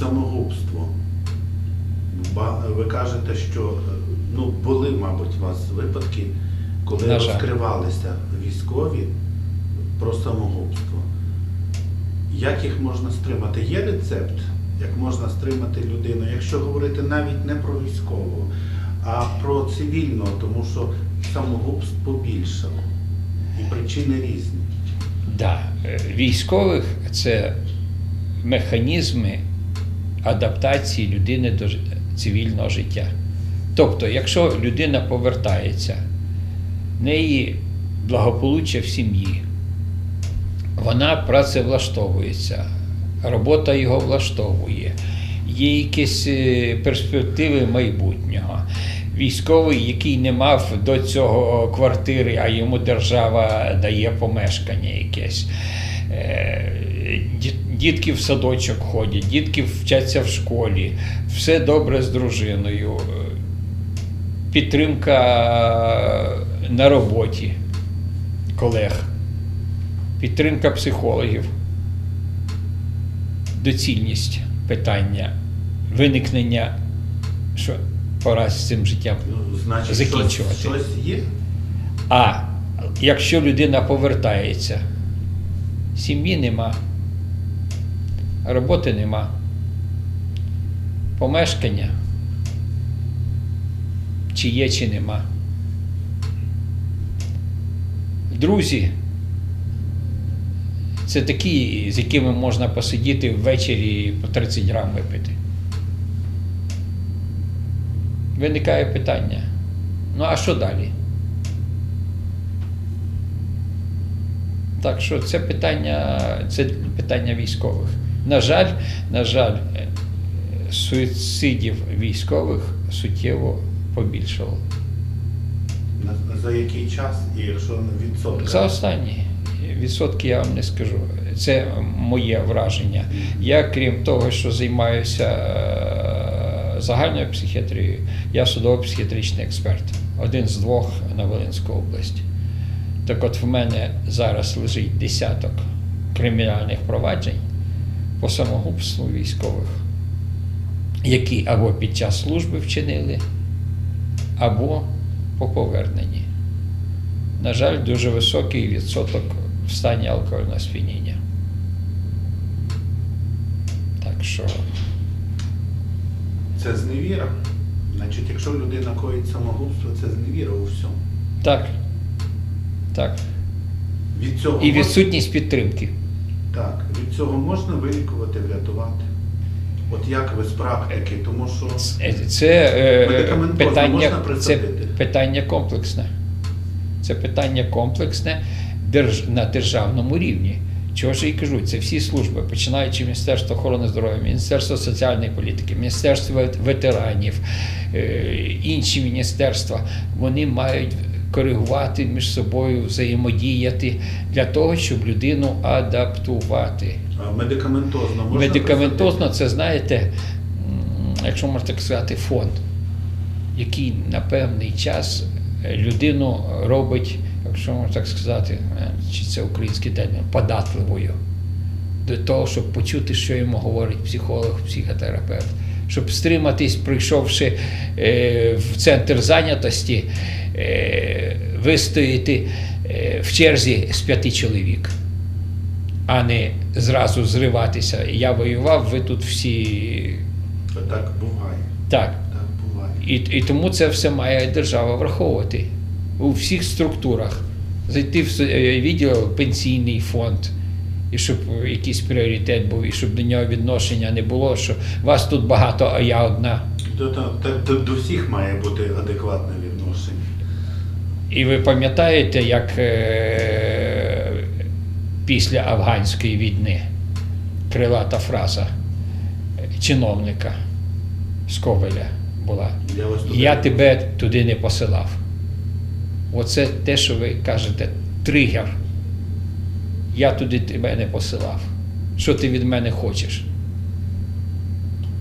самогубство. Ви кажете, що е, ну, були, мабуть, у вас випадки, коли На жаль. розкривалися військові про самогубство. Як їх можна стримати? Є рецепт, як можна стримати людину, якщо говорити навіть не про військового, а про цивільного, тому що самогубств побільшало. І причини різні. Да, е, військових це механізми адаптації людини до цивільного життя. Тобто, якщо людина повертається, в неї благополуччя в сім'ї, вона працевлаштовується, робота його влаштовує, є якісь е, перспективи майбутнього. Військовий, який не мав до цього квартири, а йому держава дає помешкання якесь. Ді- Дітки в садочок ходять, дітки вчаться в школі, все добре з дружиною, підтримка на роботі колег, підтримка психологів, доцільність питання, виникнення, що пора з цим життям Ну, значить, Закінчувати. Щось, щось є. а якщо людина повертається, сім'ї нема, роботи нема, помешкання, чи є, чи нема. Друзі, це такі, з якими можна посидіти ввечері по 30 грам випити. Виникає питання. Ну а що далі? Так що це питання, це питання військових. На жаль, на жаль, е, суїцидів військових суттєво побільшало. За який час і якщо на відсотка? За останні відсотки я вам не скажу. Це моє враження. Я, крім того, що займаюся е, загальною психіатрією, я судово-психіатричний експерт, один з двох на Волинську область. Так от в мене зараз лежить десяток кримінальних проваджень по самогубству військових, які або під час служби вчинили, або по поверненні. На жаль, дуже високий відсоток в стані алкогольного сп'яніння. Так що Це зневіра. Значить, якщо людина коїть самогубство, це зневіра у всьому. так. Так. Від цього І відсутність підтримки. Так, від цього можна вилікувати, врятувати. От як ви з практики, тому що Це, е, питання, можна це питання комплексне. Це питання комплексне держ, на державному рівні. Чого ж я і кажу, це всі служби, починаючи Міністерство охорони здоров'я, Міністерство соціальної політики, Міністерство ветеранів, е, інші міністерства, вони мають коригувати між собою, взаємодіяти для того, щоб людину адаптувати. а, медикаментозно можна Медикаментозно це, знаєте, якщо можна так сказати, фонд, який на певний час людину робить, якщо можна так сказати, е, чи це український термін, податливою до того, щоб почути, що йому говорить психолог, психотерапевт, щоб стриматись, прийшовши е, в центр зайнятості, вистояти е, в черзі з п'яти чоловік а не зразу зриватися. Я воював, ви тут всі. Так буває. Так. Так буває. І, і тому це все має держава враховувати у всіх структурах. Зайти в е, відділ пенсійний фонд, і щоб якийсь пріоритет був, і щоб до нього відношення не було, що вас тут багато, а я одна. До, до, до, до всіх має бути адекватне відношення. І ви пам'ятаєте, як е, після афганської війни крилата фраза е, чиновника з Ковеля була. Я, Я тебе туди не посилав. Оце те, що ви кажете, тригер. Я туди тебе не посилав. Що ти від мене хочеш?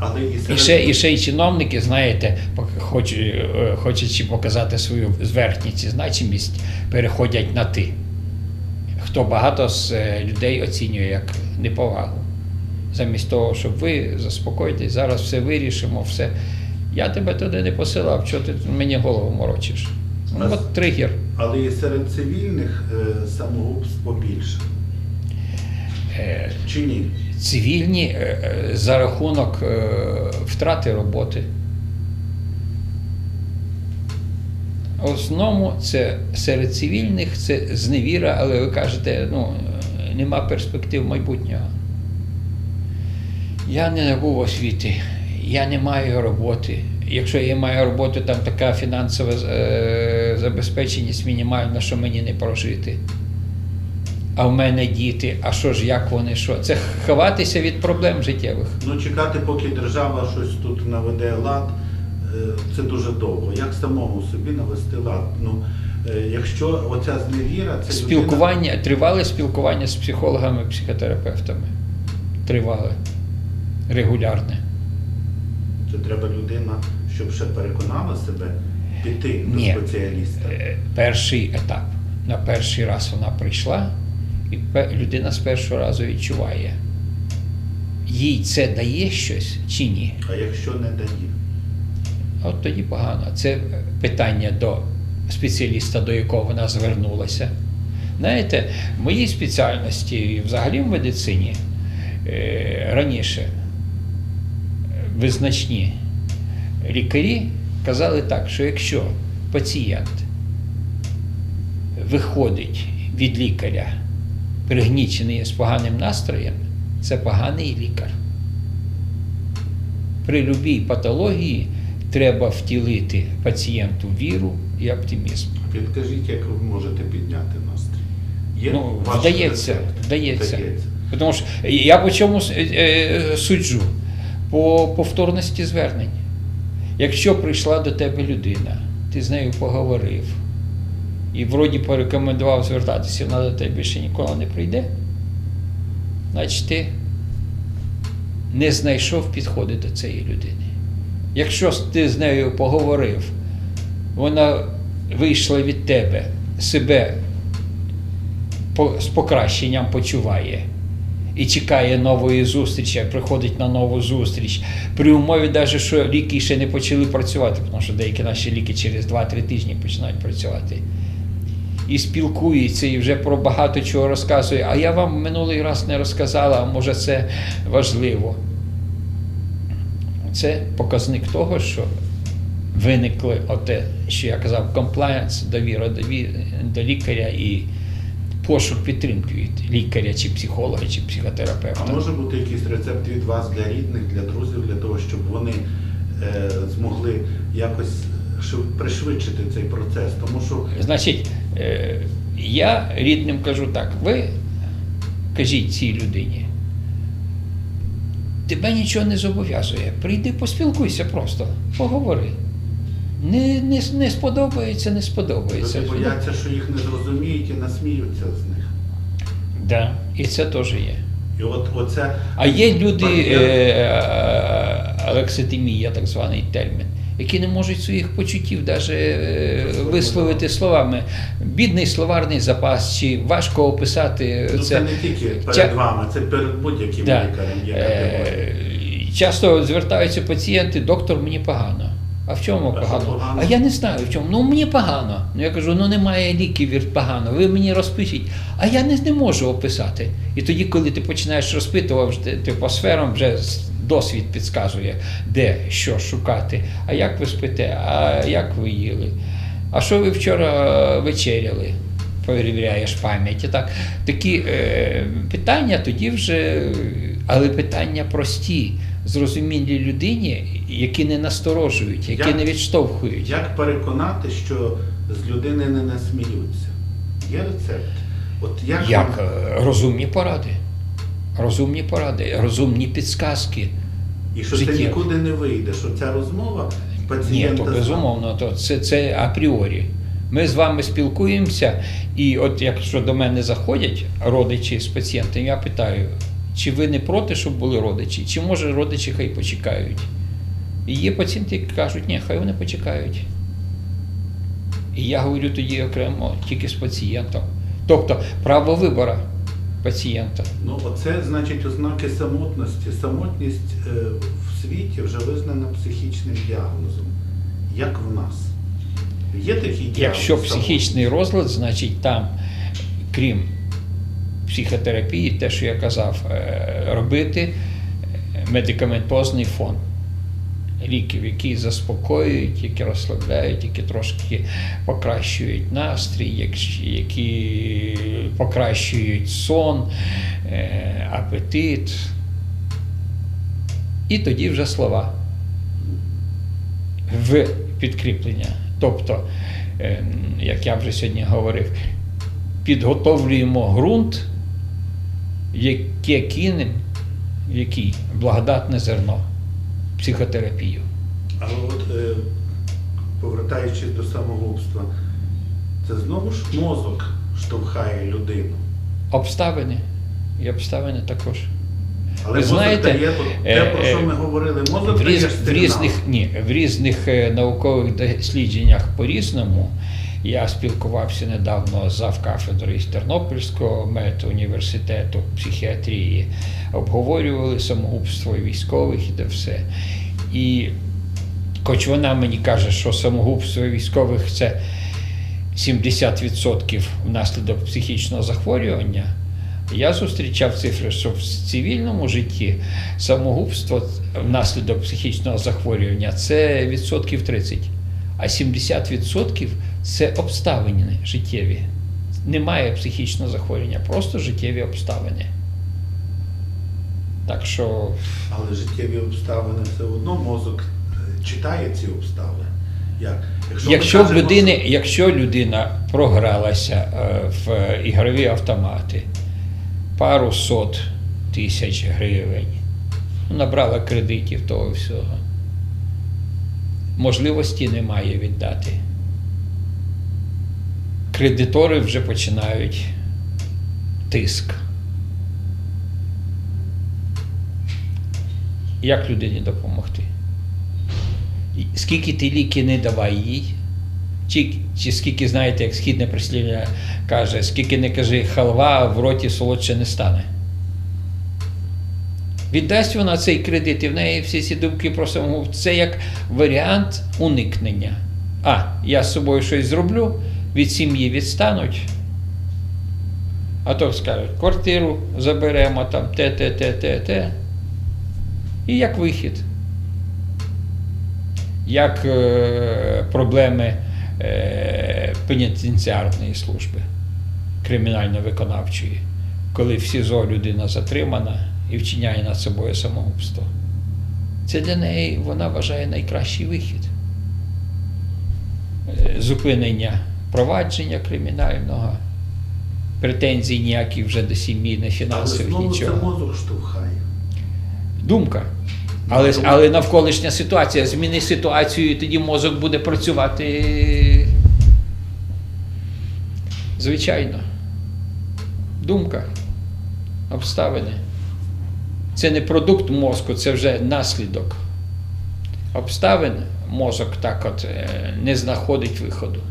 Але і І серед... ще, і ще й чиновники, знаєте, пок- хоч, е, хочучи показати свою зверхність і значимість, переходять на ти. 'Е, э, э, э, Хто багато з е, людей оцінює як неповагу. Замість того, щоб ви заспокоїтесь, зараз все вирішимо, все. Я тебе туди не посилав, чого ти мені голову морочиш? Ну, А от тригер. Але і серед цивільних е, самогубств побільше. Е, Чи ні? Цивільні е, е, за рахунок е, втрати роботи. В основному це серед цивільних це зневіра, але ви кажете, ну, нема перспектив майбутнього. Я не набув освіти, я не маю роботи. Якщо я маю роботу, там така фінансова забезпеченість мінімальна, що мені не прожити. А в мене діти, а що ж, як вони, що? Це ховатися від проблем життєвих. Ну, чекати, поки держава щось тут наведе лад, е, це дуже довго. Як самому собі навести лад? Ну, е, якщо оця зневіра, це Спілкування, тривале спілкування з психологами, психотерапевтами. Тривале, регулярне. людина, то треба людина, щоб ще переконала себе піти Ні. до спеціаліста. Е, Перший етап. На перший раз вона прийшла, і людина з першого разу відчуває, їй це дає щось чи ні. А якщо не дає? От тоді погано. Це питання до спеціаліста, до якого вона звернулася. Знаєте, в моїй спеціальності і взагалі в медицині е, раніше визначні лікарі казали так, що якщо пацієнт виходить від лікаря пригнічений з поганим настроєм, це поганий лікар. При будь-якій патології треба втілити пацієнту віру і оптимізм. Підкажіть, як ви можете підняти настрій? Є Ну, вдається, вдається. Вдається. Тому що я по чому е, е, суджу? По повторності звернень. Якщо прийшла до тебе людина, ти з нею поговорив і вроді порекомендував звертатися, вона до тебе більше ніколи не прийде, значить ти не знайшов підходи до цієї людини. Якщо ти з нею поговорив, вона вийшла від тебе, себе з покращенням почуває і чекає нової зустрічі, приходить на нову зустріч. При умові, навіть, що ліки ще не почали працювати, тому що деякі наші ліки через 2-3 тижні починають працювати. І спілкується, і вже про багато чого розказує. А я вам минулий раз не розказала, а може це важливо. Це показник того, що виникли оте, що я казав, комплаєнс, довіра до, лікаря і пошук підтримки від лікаря, чи психолога, чи психотерапевта. А може бути якийсь рецепт від вас для рідних, для друзів, для того, щоб вони е, змогли якось пришвидшити цей процес? Тому що Значить, е, я рідним кажу так: ви кажіть цій людині. Тебе нічого не зобов'язує. Прийди, поспілкуйся просто, поговори. Не, не, не сподобається, не сподобається. люди бояться, що їх не зрозуміють і насміються з них. Да, і це теж є. І от оце А є люди, Бар'єр. е, алекситимія, так званий термін, які не можуть своїх почуттів навіть висловити словами. Бідний словарний запас, чи важко описати ну, це, це. не тільки перед Ця- вами, це перед будь-яким Да. лікарем є категорія. Е, Часто звертаються пацієнти, доктор, мені погано. А в чому погано? А я не знаю в чому. Ну мені погано. Ну я кажу, ну немає ліків від погано. Ви мені розпишіть. А я не, не можу описати. І тоді, коли ти починаєш розпитувати, ти по сферам вже досвід підказує, де що шукати. А як ви спите? А як ви їли? А що ви вчора вечеряли? Перевіряєш пам'ять. Так, такі е, питання тоді вже, але питання прості, зрозумілі людині, які не насторожують, які Як- не відштовхують. Як переконати, що з людини не насміються? Є рецепт? От як, Як вам- е, розумні поради. Розумні поради, розумні підсказки. і що це життєво. нікуди не вийде, що ця розмова Ні, пацієнта то безумовно, то це, це апріорі. Ми з вами спілкуємося, і от якщо до мене заходять родичі з пацієнтом, я питаю, чи ви не проти, щоб були родичі, чи може родичі хай почекають. І є пацієнти, які кажуть, ні, хай вони почекають. І я говорю тоді окремо тільки з пацієнтом. Тобто право вибору. Пацієнта. Ну, оце значить ознаки самотності. Самотність е, в світі вже визнана психічним діагнозом. Як в нас? Є такий діагноз? Якщо психічний розлад, значить там, крім психотерапії, те, що я казав, е, робити е, медикаментозний фон ліків, які заспокоюють, які розслабляють, які трошки покращують настрій, які покращують сон, е, апетит. І тоді вже слова в підкріплення. Тобто, ем, як я вже сьогодні говорив, підготовлюємо ґрунт, яке кинемо, який благодатне зерно, психотерапію. Але от е, повертаючись до самогубства, це знову ж мозок штовхає людину. Обставини і обставини також. Але Ви знаєте, дає те, е, про що е, ми говорили, мозок В, дає в, різних, ні, в різних е, наукових дослідженнях по-різному. Я спілкувався недавно з завкафедрою з Тернопільського медуніверситету психіатрії, обговорювали самогубство військових і те все. І хоч вона мені каже, що самогубство військових це 70% внаслідок психічного захворювання. Я зустрічав цифри, що в цивільному житті самогубство внаслідок психічного захворювання це відсотків 30, а 70% це обставини життєві. Немає психічного захворювання, просто життєві обставини. Так що Але життєві обставини все одно мозок е, читає ці обставини. Як? ми Якщо кажемо, людини, якщо людина програлася е, в ігрові автомати пару сот тисяч гривень, набрала кредитів того всього, можливості немає віддати. Кредитори вже починають тиск. Як людині допомогти? Скільки ти ліки не давай їй, чи, чи скільки, знаєте, як східне прислів'я каже, скільки не кажи халва, в роті солодше не стане. Віддасть вона цей кредит, і в неї всі ці думки про самогубство. Це як варіант уникнення. А, я з собою щось зроблю, від сім'ї відстануть. А то скажуть, квартиру заберемо, там те, те, те, те, те. І як вихід як е, проблеми е, пенітенціарної служби, кримінально-виконавчої, коли в СІЗО людина затримана і вчиняє над собою самогубство. Це для неї вона вважає найкращий вихід. Е, Зупинення провадження кримінального, претензій ніяких вже до сім'ї, не Але фінансових, знову це мозок штовхає. Думка. Але, але навколишня ситуація. Зміни ситуацію, і тоді мозок буде працювати. Звичайно. Думка. Обставини. Це не продукт мозку, це вже наслідок. Обставин мозок так от е, не знаходить виходу.